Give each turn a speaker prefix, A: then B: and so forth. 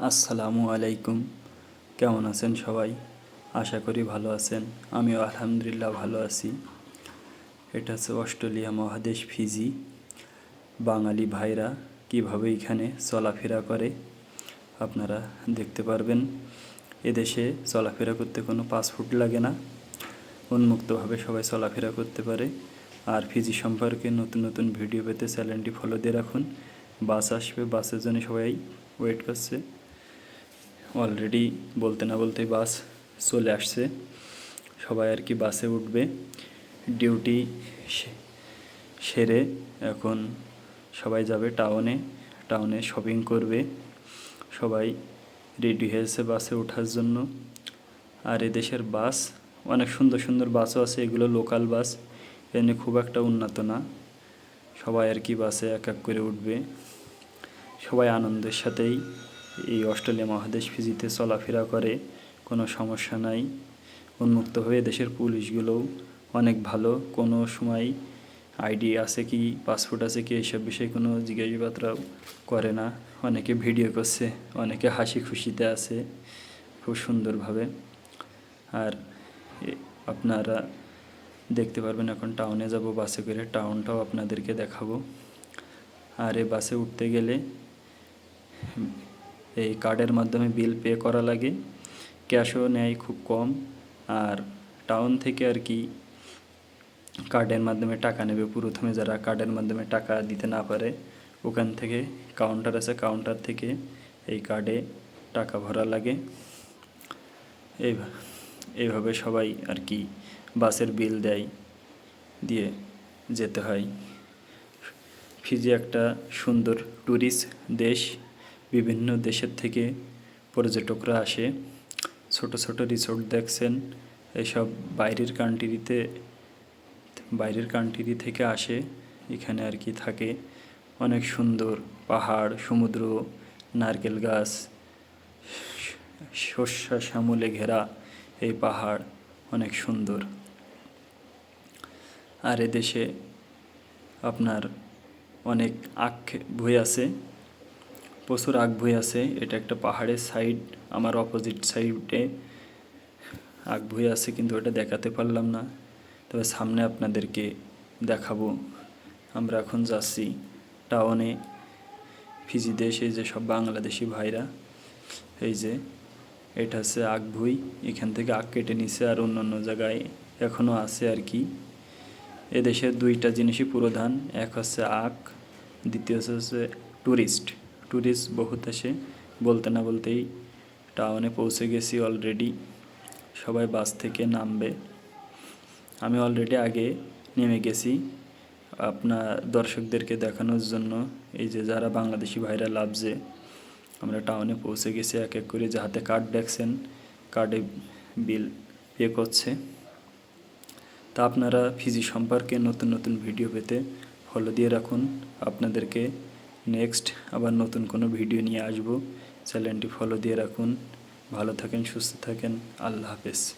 A: আসসালামু আলাইকুম। কেমন আছেন সবাই? আশা করি ভালো আছেন। আমিও আলহামদুলিল্লাহ ভালো আছি। এটা হচ্ছে অস্ট্রেলিয়া মহাদেশ ফিজি। বাঙালি ভাইরা কীভাবে এখানে চলাফেরা করে আপনারা দেখতে পারবেন। এদেশে চলাফেরা করতে কোনো পাসপোর্ট লাগে না। উন্মুক্তভাবে সবাই চলাফেরা করতে পারে। আর ফিজি সম্পর্কে নতুন নতুন ভিডিও পেতে চ্যানেলটি ফলো দিয়ে রাখুন। বাস আসবে, বাসের জন্য সবাই ওয়েট করছে। অলরেডি বলতে না বলতে বাস চলে আসছে। সবাই আর কি বাসে উঠবে। ডিউটি সেরে এখন সবাই যাবে টাউনে। টাউনে শপিং করবে। সবাই রেডি হয়েছে বাসে ওঠার জন্য। আর এদেশের বাস, অনেক সুন্দর সুন্দর বাসও আছে। এগুলো লোকাল বাস। এনে খুব একটা উন্নত না। সবাই আর কি বাসে এক এক করে উঠবে। সবাই আনন্দের সাথেই এই অস্ট্রেলিয়া মহাদেশ ফিজিতে চলাফেরা করে কোনো সমস্যা নাই। উন্মুক্তভাবে দেশের পুলিশগুলোও অনেক ভালো। কোনো সময় আইডি আছে কি, পাসপোর্ট আছে কি এইসব বিষয়ে কোনো জিজ্ঞাসাবাদরাও করে না। অনেকে ভিডিও করছে, অনেকে হাসি খুশিতে আছে, খুব সুন্দরভাবে। আর আপনারা দেখতে পারবেন, এখন টাউনে যাব বাসে করে টাউনটাও আপনাদেরকে দেখাবো। আর এ বাসে উঠতে গেলে এই কার্ডের মাধ্যমে বিল পে করা লাগে। ক্যাশও নেয় খুব কম। আর টাউন থেকে আর কি কার্ডের মাধ্যমে টাকা নেবে। প্রথমে যারা কার্ডের মাধ্যমে টাকা দিতে না পারে, ওখান থেকে কাউন্টার আছে। কাউন্টার থেকে এই কার্ডে টাকা ভরা লাগে। এই এইভাবে সবাই আর কি বাসের বিল দেয়। দিয়ে যেতে হয়। ফিজি একটা সুন্দর ট্যুরিস্ট দেশ। বিভিন্ন দেশের থেকে পর্যটকরা আসে। ছোট ছোট রিসোর্ট দেখছেন। এসব বাইরের কান্ট্রিতে বাইরের কান্ট্রি থেকে আসে। এখানে আর কি থাকে। অনেক সুন্দর পাহাড়, সমুদ্র, নারকেল গাছ, শস্য শ্যামলে ঘেরা এই পাহাড় অনেক সুন্দর। আর এদেশে আপনার অনেক আখ বই আছে। প্রচুর আখ বই আছে, এটা একটা পাহাড়ের সাইড আমার অপোজিট সাইডে আখ বই আছে, কিন্তু ওটা দেখাতে পারলাম না। তবে সামনে আপনাদেরকে দেখাবো। আমরা এখন যাচ্ছি টাউনে ফিজি দেশে যে সব বাংলাদেশি ভাইরা। এই যে, এটা হচ্ছে আখ ভুই এখান থেকে আখ কেটে নিছে আর অন্য অন্য জায়গায় এখনও আছে আর কি। এদেশের দুইটা জিনিসই প্রধান, এক হচ্ছে আখ দ্বিতীয় হচ্ছে ট্যুরিস্ট ট্যুরিস্ট বহুত আসে। বলতে না বলতেই টাউনে পৌঁছে গেছি অলরেডি সবাই বাস থেকে নামবে। আমি অলরেডি আগে নেমে গেছি। আপনার দর্শকদেরকে দেখানোর জন্য। এই যে যারা বাংলাদেশি ভাইরা লাভছে আমরা টাউনে পৌঁছে গেছি। এক এক করে যে হাতে কার্ড দেখছেন কার্ডে বিল পে করছে। তা আপনারা ফিজি সম্পর্কে নতুন নতুন ভিডিও পেতে ফলো দিয়ে রাখুন। আপনাদেরকে নেক্সট আবার নতুন কোনো ভিডিও নিয়ে আসব। চ্যানেলটি ফলো দিয়ে রাখুন। ভালো থাকেন, সুস্থ থাকেন। আল্লাহ হাফেজ।